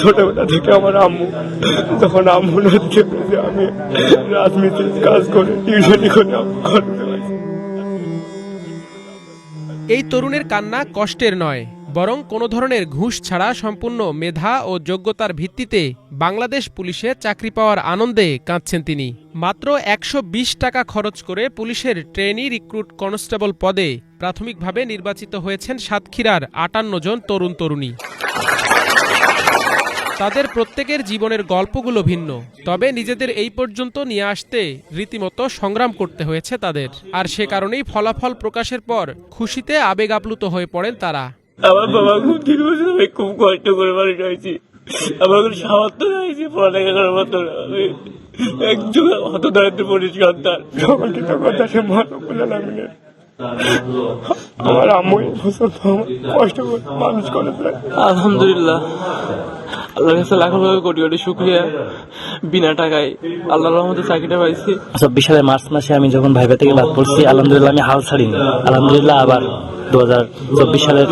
ছোটবেলা থেকে আমার আম্মু যখন আম্মু নদীতে যে আমি রাজনীতির কাজ করে টিউশনি করে এই তরুণের কান্না কষ্টের নয়, বরং কোনো ধরনের ঘুষ ছাড়া সম্পূর্ণ মেধা ও যোগ্যতার ভিত্তিতে বাংলাদেশ পুলিশে চাকরি পাওয়ার আনন্দে কাঁদছেন তিনি। মাত্র একশো বিশ টাকা খরচ করে পুলিশের ট্রেনি রিক্রুট কনস্টেবল পদে প্রাথমিকভাবে নির্বাচিত হয়েছেন সাতক্ষীরার আটান্ন জন তরুণ তরুণী তাদের প্রত্যেকের জীবনের গল্পগুলো ভিন্ন। তবে নিজেদের এই পর্যন্ত নিয়ে আসতে রীতিমতো সংগ্রাম করতে হয়েছে তাদের। আর সে কারণেই ফলাফল প্রকাশের পর খুশিতে আবেগ আপ্লুত হয়ে পড়েন তারা। আমার বাবা খুব বছর আমি খুব কষ্ট করে মানুষ হয়েছি আমার কোনো সামর্থ্য হয়েছে পড়ালেখা করার মতো। একজন হত দারিদ্র পরিষ্কার সন্তান। সকলকে তো কথা সে বলে লাগবে আমার আম্মু কষ্ট করে মানুষ করেছে আলহামদুলিল্লাহ। আল্লাহর কাছে লাখ লাখ কোটি কোটি শুক্রিয়া। বিনা টাকায় আল্লাহর রহমতে চাকরিটা পাইছি। চব্বিশ সালের মার্চ মাসে আমি যখন ভাইবা থেকে বাদ পড়ছি আলহামদুলিল্লাহ আমি হাল ছাড়িনি। আলহামদুলিল্লাহ আবার দু হাজার চব্বিশ সালের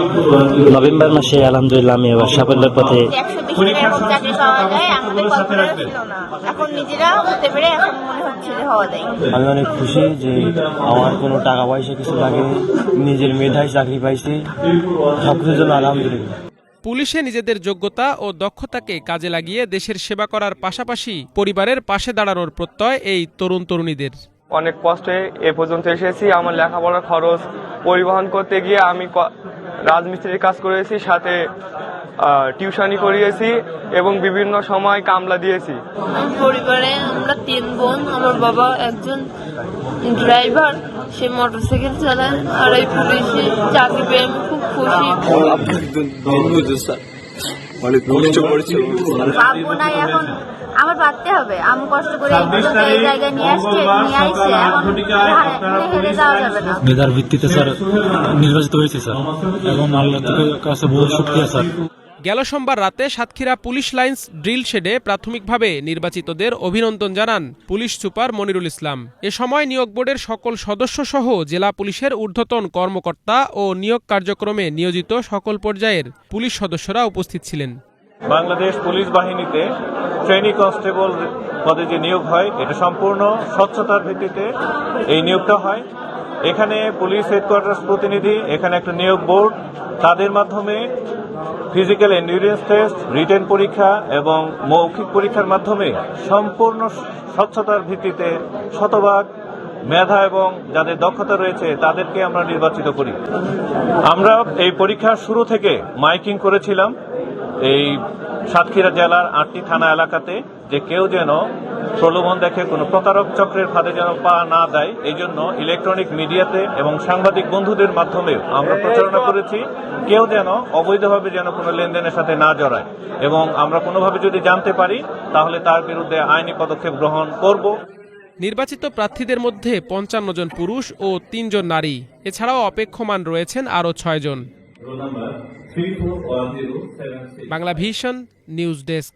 নভেম্বর মাসে আলহামদুলিল্লাহ আমি এবার সাফল্যের পথে একশো বিশ টাকা চাকরি পাওয়া যায় আমাদের কল্পনা ছিল না। এখন নিজেরা হতে পেরে এখন মনে হচ্ছে যে হওয়া যায়। আমি অনেক খুশি যে আমার কোনো টাকা পয়সা কিছু লাগেনি। নিজের মেধায় চাকরি পাইছি। সবকিছুর জন্য আলহামদুলিল্লাহ। পুলিশে নিজেদের যোগ্যতা ও দক্ষতাকে কাজে লাগিয়ে দেশের সেবা করার পাশাপাশি পরিবারের পাশে দাঁড়ানোর প্রত্যয় এই তরুণ তরুণীদের। অনেক কষ্টে এ পর্যন্ত এসেছি। আমার লেখাপড়ার খরচ পরিবহন করতে গিয়ে আমি ক- রাজমিস্ত্রির কাজ করেছি সাথে টিউশনি করিয়েছি এবং বিভিন্ন সময় কামলা দিয়েছি। পরিবারে আমরা তিন বোন আমার বাবা একজন ড্রাইভার সে মোটর সাইকেল চালায় আর এই পুলিশে চাকরি পেয়ে আমি খুব খুশি। পাবো না এখন আমার পারতে হবে। আমি কষ্ট করে এই জায়গায় নিয়ে আসছে নিয়ে আসছে এখন হেরে যাওয়া যাবে মেধার ভিত্তিতে স্যার নির্বাচিত হয়েছে স্যার। এবং আল্লাহ কাছে বহু শুক্রিয়া স্যার। গেল সোমবার রাতে সাতক্ষীরা পুলিশ লাইন্স ড্রিল শেডে প্রাথমিকভাবে নির্বাচিতদের অভিনন্দন জানান পুলিশ সুপার মনিরুল ইসলাম। এ সময় নিয়োগ বোর্ডের সকল সদস্য সহ জেলা পুলিশের ঊর্ধ্বতন কর্মকর্তা ও নিয়োগ কার্যক্রমে নিয়োজিত সকল পর্যায়ের পুলিশ সদস্যরা উপস্থিত ছিলেন। বাংলাদেশ পুলিশ বাহিনীতে ট্রেনি কনস্টেবল পদে যে নিয়োগ হয়, এটা সম্পূর্ণ স্বচ্ছতার ভিত্তিতে এই নিয়োগটা হয়। এখানে পুলিশ হেডকোয়ার্টার প্রতিনিধি, এখানে একটা নিয়োগ বোর্ড, তাদের মাধ্যমে ফিজিক্যাল এন্ডুরেন্স টেস্ট রিটেন পরীক্ষা এবং মৌখিক পরীক্ষার মাধ্যমে সম্পূর্ণ স্বচ্ছতার ভিত্তিতে শতভাগ মেধা এবং যাদের দক্ষতা রয়েছে তাদেরকে আমরা নির্বাচিত করি। আমরা এই পরীক্ষার শুরু থেকে মাইকিং করেছিলাম এই সাতক্ষীরা জেলার আটটি থানা এলাকাতে যে কেউ যেন প্রলোভন দেখে কোনো প্রতারক চক্রের ফাঁদে যেন পা না দেয় এই জন্য ইলেকট্রনিক মিডিয়াতে এবং সাংবাদিক বন্ধুদের মাধ্যমে আমরা প্রচারণা করেছি কেউ যেন অবৈধভাবে যেন কোনো লেনদেনের সাথে না জড়ায়। এবং আমরা কোনোভাবে যদি জানতে পারি তাহলে তার বিরুদ্ধে আইনি পদক্ষেপ গ্রহণ করব। নির্বাচিত প্রার্থীদের মধ্যে পঞ্চান্ন জন পুরুষ ও তিনজন নারী। এছাড়াও অপেক্ষমান রয়েছেন আরও ছয়জন বাংলা ভিশন নিউজ ডেস্ক।